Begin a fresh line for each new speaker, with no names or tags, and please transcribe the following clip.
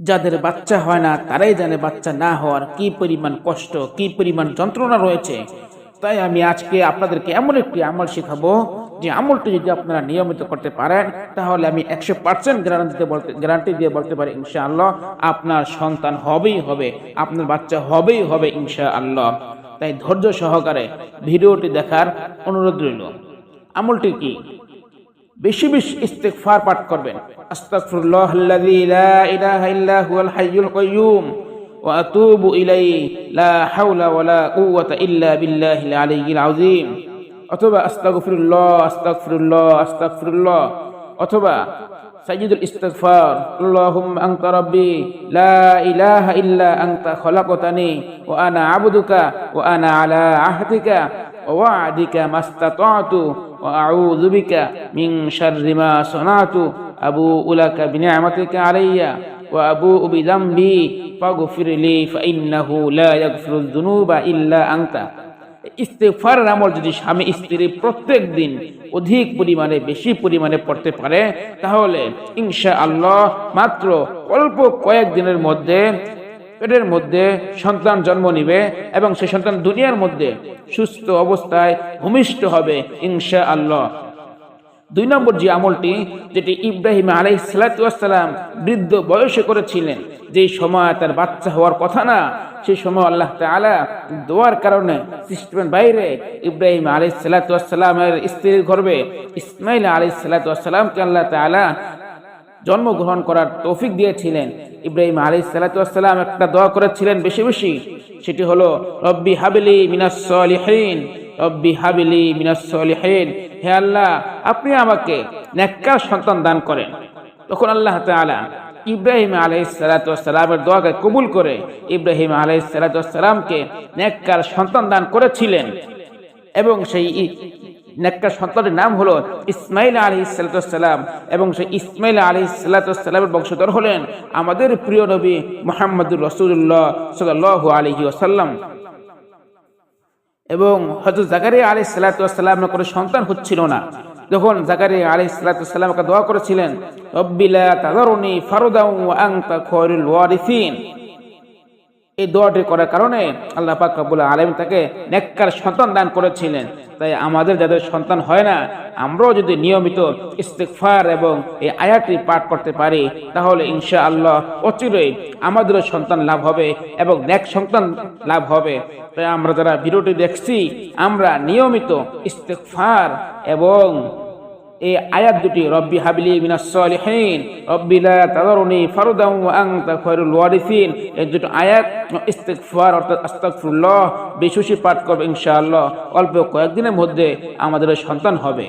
যাদের বাচ্চা হয় না, তারাই জানে বাচ্চা না হওয়ার কি পরিমাণ কষ্ট, কি পরিমাণ যন্ত্রণা রয়েছে। তাই আমি আজকে আপনাদেরকে এমন একটি আমল শেখাবো, যে আমলটি যদি আপনারা নিয়মিত করতে পারেন, তাহলে আমি একশো পার্সেন্ট গ্যারান্টিতে বলতে গ্যারান্টি দিয়ে বলতে পারি, ইনশাআল্লাহ, আপনার সন্তান হবেই হবে, আপনার বাচ্চা হবেই হবে, ইনশাআল্লাহ। তাই ধৈর্য সহকারে ভিডিওটি দেখার অনুরোধ রইল। আমলটি কি? বেশি বেশি ইস্তেগফার পাঠ করবেন। আস্তাগফিরুল্লাহ আল্লাযী লা ইলাহা ইল্লা হুয়াল হাইয়ুল কাইয়্যুম ওয়া আতুবু ইলাইহি, লা হাওলা ওয়ালা কুওয়াতা ইল্লা বিল্লাহিল আলিয়্যিল আযীম। অথবা আস্তাগফিরুল্লাহ আস্তাগফিরুল্লাহ আস্তাগফিরুল্লাহ। অথবা সাইয়্যিদুল ইস্তিগফার, আল্লাহুম্মা আনতা রাব্বি, লা ইলাহা ইল্লা আনতা খলাকতানি, ওয়া আনা আবদুকা, ওয়া আনা আলা আহদিকা। ووعدك ما استطعت وأعوذ بك من شر ما صنعت أبوء لك بنعمتك علي وأبوء بذنبي فاغفر لي فإنه لا يغفر الذنوب إلا أنت ইস্তেফার আমল যদি স্বামী স্ত্রী প্রত্যেক দিন অধিক পরিমাণে বেশি পরিমাণে পড়তে পারে তাহলে ইনশা আল্লাহ মাত্র অল্প কয়েক দিনের মধ্যে পেটের মধ্যে সন্তান জন্ম নিবে এবং সেই সন্তান দুনিয়ার মধ্যে সুস্থ অবস্থায় ভূমিষ্ঠ হবে ইনশা আল্লাহ দুই নম্বর যে আমলটি, যেটি ইব্রাহিম আলাই সালাতাম বৃদ্ধ বয়সে করেছিলেন যে সময় তার বাচ্চা হওয়ার কথা না, সেই সময় আল্লাহ তালা দোয়ার কারণে সিস্টেমের বাইরে ইব্রাহিম আলাই সালাতামের স্ত্রীর গর্বে ইসমাইল আলাই সালাতামকে আল্লাহ তালা জন্মগ্রহণ করার তৌফিক দিয়েছিলেন। ইব্রাহিম আলী সালাতাম একটা দোয়া করেছিলেন বেশি বেশি। সেটি হলো, রব্বি হাবিলি মিনাসলিহীন রব্বি হাবিলি মিনাসলিহীন হে আল্লাহ, আপনি আমাকে নেককার সন্তান দান করেন। তখন আল্লাহ তাআলা ইব্রাহিম আলাই সালাতামের দোয়াকে কবুল করে ইব্রাহিম আলাই সালাতামকে নেককার সন্তান দান করেছিলেন। এবং সেই নেককার সন্তানের নাম হলো ইসমাইল আলী সালাতাম এবং সেই ইসমাইল আলী সালাতামের বংশধর হলেন আমাদের প্রিয় নবী মোহাম্মদুর রসুল্লাহ সাল আলহি আসাল্লাম এবং হজরত জাকারিয়া আলী সালাতামের কোনো সন্তান হচ্ছিল না। যখন জাকারিয়া আলী সালাতামকে দোয়া করেছিলেন রব্বিলা তাদারুনি ফারুদাউ আংতা খয়রুল ওয়ারিসিন। এই দোয়াটি করার কারণে আল্লাহ পাক কাবুল আলম তাকে নেককার সন্তান দান করেছিলেন। তাই আমাদের যাদের সন্তান হয় না, আমরাও যদি নিয়মিত ইস্তেকফার এবং এই আয়াতটি পাঠ করতে পারি, তাহলে ইনশা আল্লাহ অচিরই আমাদেরও সন্তান লাভ হবে এবং নেক সন্তান লাভ হবে। তাই আমরা যারা ভিডিওটি দেখছি, আমরা নিয়মিত ইস্তেকফার এবং এই আয়াত দুটি, রব্বি হাবিলি মিনাসলিহীন রব্বি লা তাদারুনি ফারদান ওয়া আনতা খায়রুল ওয়ারিসিন এই দুটো আয়াত, ইস্তিগফার অর্থাৎ আস্তাগফিরুল্লাহ বেশি পাঠ করবে ইনশাআল্লাহ। অল্প কয়েকদিনের মধ্যে আমাদের সন্তান হবে।